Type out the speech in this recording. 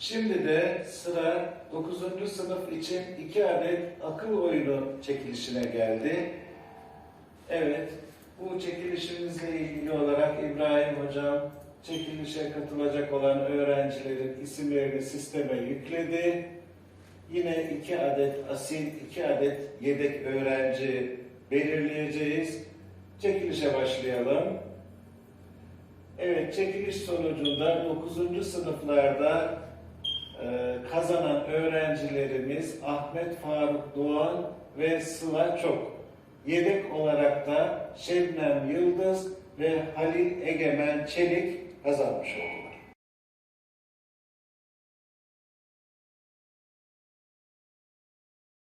Şimdi de sıra 9. sınıf için 2 adet akıl oyunu çekilişine geldi. Evet, bu çekilişimizle ilgili olarak İbrahim Hocam çekilişe katılacak olan öğrencilerin isimlerini sisteme yükledi. Yine iki adet asil, iki adet yedek öğrenci belirleyeceğiz. Çekilişe başlayalım. Evet, çekiliş sonucunda 9. sınıflarda öğrencilerimiz Ahmet Faruk Doğan ve Sıla Çok. Yedek olarak da Şebnem Yıldız ve Halil Egemen Çelik kazanmış oldu.